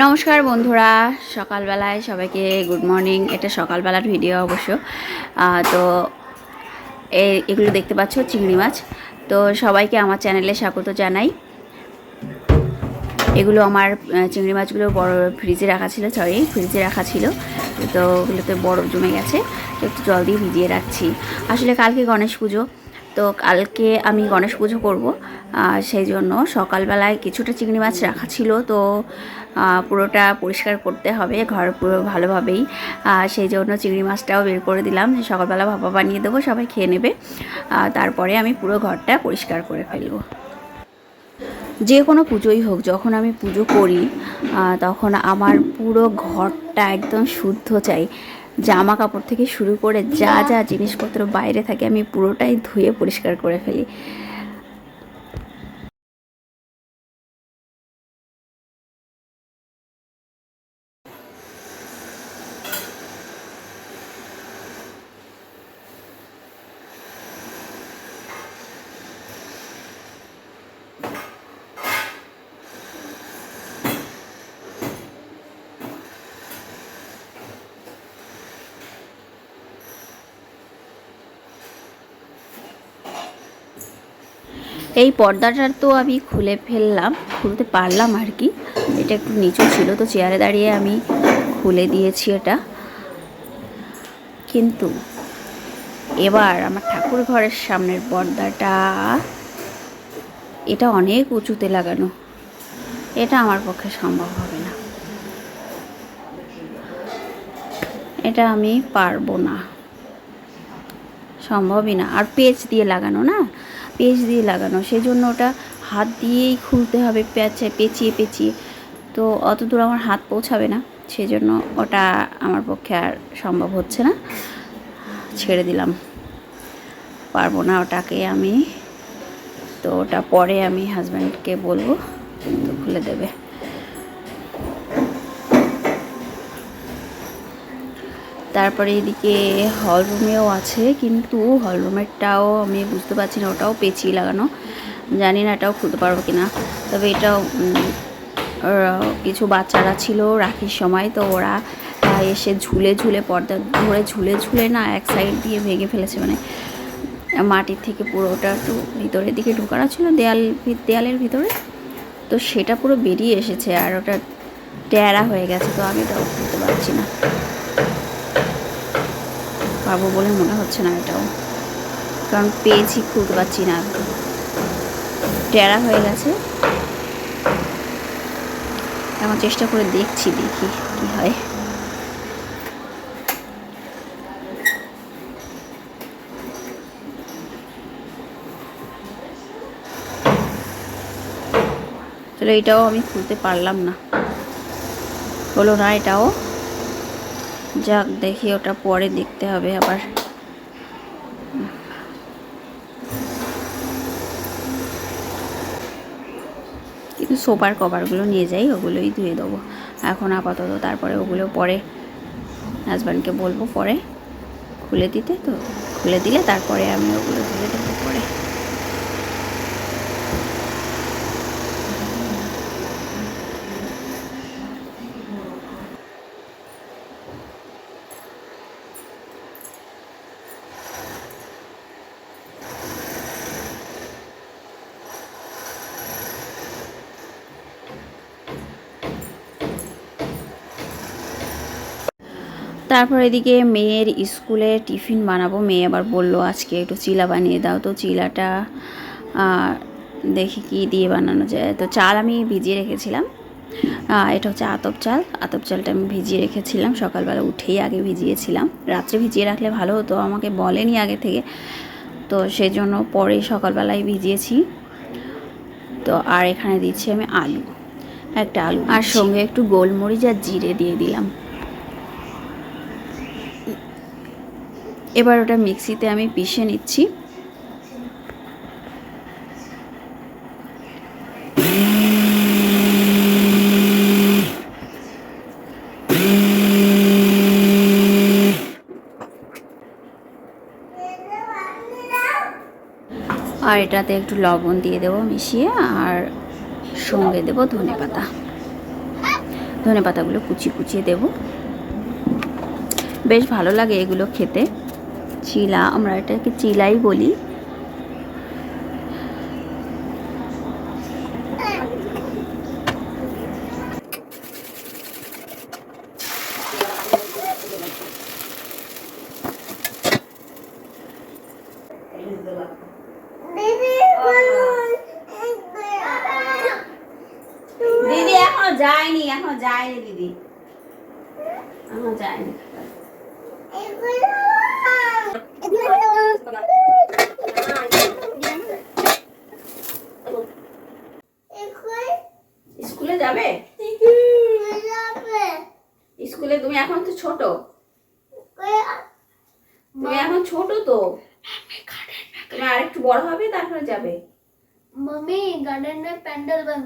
নমস্কার বন্ধুরা, সকালবেলায় সবাইকে গুড মর্নিং এটা সকালবেলার ভিডিও অবশ্য। তো এগুলো দেখতে পাচ্ছ, চিংড়ি মাছ। তো সবাইকে আমার চ্যানেলে স্বাগত জানাই। এগুলো আমার চিংড়ি মাছগুলো বড় ফ্রিজে রাখা ছিল সরি ফ্রিজে রাখা ছিল। তো ওগুলোতে বরফ জমে গেছে, তো একটু জল দিয়ে ভিজিয়ে রাখছি। আসলে কালকে গণেশ পুজো তো কালকে আমি গণেশ পুজো করব সেই জন্য সকালবেলায় কিছুটা চিংড়ি মাছ রাখা ছিল, তো পুরোটা পরিষ্কার করতে হবে, ঘর পুরো ভালোভাবেই। সেই জন্য চিংড়ি মাছটাও বের করে দিলাম, যে সকালবেলা ভাপা বানিয়ে দেবো, সবাই খেয়ে নেবে। তারপরে আমি পুরো ঘরটা পরিষ্কার করে ফেলব। যে কোনো পুজোই হোক, যখন আমি পুজো করি তখন আমার পুরো ঘরটা একদম শুদ্ধ চাই। জামা কাপড় থেকে শুরু করে যা যা জিনিসপত্র বাইরে থাকে আমি পুরোটাই ধুয়ে পরিষ্কার করে ফেলি। এই পর্দাটা তো আমি খুলে ফেললাম, খুলতে পারলাম আর কি। এটা একটু নিচু ছিল, তো চেয়ারে দাঁড়িয়ে আমি খুলে দিয়েছি এটা। কিন্তু এবার আমার ঠাকুর ঘরের সামনের পর্দাটা, এটা অনেক উঁচুতে লাগানো। এটা আমার পক্ষে সম্ভব হবে না। এটা আমি পারব না। সম্ভবই না। আর পেজ দিয়ে লাগানো না? পেজ দিয়ে লাগানো। সেই জন্য ওটা হাত দিয়েই খুলতে হবে পেঁচে পেঁচিয়ে পেঁচিয়ে। তো অত দূর আমার হাত পৌঁছাবে না সেই জন্য ওটা আমার পক্ষে আর সম্ভব হচ্ছে না। ছেড়ে দিলাম। পারব না ওটাকে আমি। তো ওটা পরে আমি হাজব্যান্ডকে বলব, তো খুলে দেবে। তারপরে এদিকে হল রুমেও আছে, কিন্তু হল রুমেরটাও আমি বুঝতে পারছি না, ওটাও পেঁচিয়ে লাগানো। জানি না এটাও খুলতে পারব কি না তবে এটাও কিছু বাচ্চারা ছিল রাখির সময়, তো ওরা এসে ঝুলে ঝুলে পর্দা ধরে ঝুলে ঝুলে না এক সাইড দিয়ে ভেঙে ফেলেছে মানে মাটির থেকে পুরো ওটা একটু ভিতরের দিকে ঢোকানো ছিল, দেয়াল দেয়ালের ভিতরে। তো সেটা পুরো বেরিয়ে এসেছে আর ওটা ট্যারা হয়ে গেছে, তো আমি ওটাও খুলতে পারছি না। পারব বলে মনে হচ্ছে না এটাও। কারণ পেয়েছি খুলতে পারছি না টেরা হয়ে গেছে। এখন চেষ্টা করে দেখছি দেখি কি হয়। চলো এটাও আমি খুলতে পারলাম না। হলো না এটাও? যাক, দেখি ওটা পরে দেখতে হবে আবার। কিন্তু সোপার কভারগুলো নিয়ে যাই, ওগুলোই ধুয়ে দেবো। এখন আপাতত তারপরে ওগুলো পরে হাজব্যান্ডকে বলব পরে। খুলে দিতে তো? খুলে দিলে তারপরে আমি ওগুলো ধুয়ে দেবো পরে। তারপর এদিকে মেয়ের স্কুলে টিফিন বানাবো। মেয়ে আবার বলল আজকে একটু চিলা বানিয়ে দাও তো চিলাটা। দেখি কি দিয়ে বানানো যায়। তো চাল আমি ভিজিয়ে রেখেছিলাম। এটা হচ্ছে আতপ চাল। আতপ চালটা আমি ভিজিয়ে রেখেছিলাম। সকালবেলা উঠেই আগে ভিজিয়েছিলাম। রাত্রে ভিজিয়ে রাখলে ভালো হতো আমাকে বলেনি আগে থেকে। তো সেই জন্য পরে সকালবেলায় ভিজিয়েছি। তো আর এখানে দিচ্ছি আমি আলু। একটা আলু আর সঙ্গে একটু গোলমরিচ আর জিরে দিয়ে দিলাম। এবার ওটা মিক্সিতে আমি পিষে নিচ্ছি। আর এটাতে একটু লবণ দিয়ে দেবো মিশিয়ে, আর সঙ্গে দেবো ধনে পাতা। ধনে পাতাগুলো কুচিয়ে কুচিয়ে দেব। বেশ ভালো লাগে এগুলো খেতে। চিলা আমরা এটাকে চিলাই বলি। দিদি এখনও যায়নি এখনও যায়নি দিদি। এখনও যায়নি। স্কুলে তুমি এখন তো ছোট তুমি এখন ছোট তো তুমি আরেকটু বড় হবে তারপরে যাবে मम्मी गार्डन में पेंडल बन